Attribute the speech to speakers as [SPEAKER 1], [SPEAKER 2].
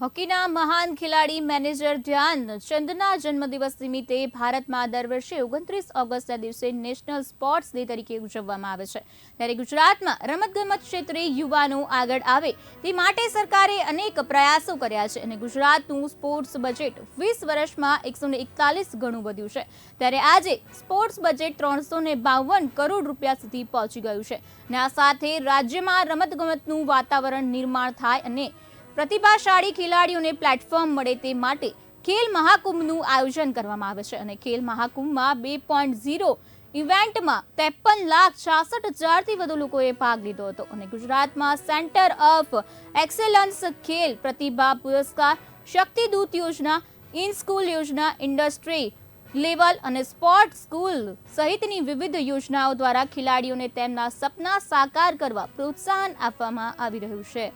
[SPEAKER 1] હોકીના મહાન ખેલાડી મેનેજર ધ્યાન ચંદના જન્મદિવસ નિમિત્તે ભારતમાં દર વર્ષે ઓગણત્રીસ ઓગસ્ટના દિવસે નેશનલ સ્પોર્ટ્સ ડે તરીકે ઉજવવામાં આવે છે. ત્યારે ગુજરાતમાં રમતગમત ક્ષેત્રે યુવાનો આગળ આવે તે માટે સરકારે અનેક પ્રયાસો કર્યા છે અને ગુજરાતનું સ્પોર્ટ્સ બજેટ વીસ વર્ષમાં એકસો ગણું વધ્યું છે. ત્યારે આજે સ્પોર્ટ્સ બજેટ ત્રણસો બાવન કરોડ રૂપિયા સુધી પહોંચી ગયું છે. અને આ સાથે રાજ્યમાં રમતગમતનું વાતાવરણ નિર્માણ થાય અને પ્રતિભાશાળી ખેલાડીઓને પ્લેટફોર્મ મળે તે માટે ખેલ મહાકુંભનું આયોજન કરવામાં આવે છે અને ખેલ મહાકુંભમાં બે પોઈન્ટ ઝીરો ઇવેન્ટમાં ત્રેપન લાખ છાસઠ હજારથી વધુ લોકોએ ભાગ લીધો હતો અને ગુજરાતમાં સેન્ટર ઓફ એક્સેલન્સ ખેલ પ્રતિભા પુરસ્કાર શક્તિદૂત યોજના ઇન સ્કૂલ યોજના ઇન્ડસ્ટ્રી લેવલ અને સ્પોર્ટ સ્કૂલ સહિતની વિવિધ યોજનાઓ દ્વારા ખેલાડીઓને તેમના સપના સાકાર કરવા પ્રોત્સાહન આપવામાં આવી રહ્યું છે.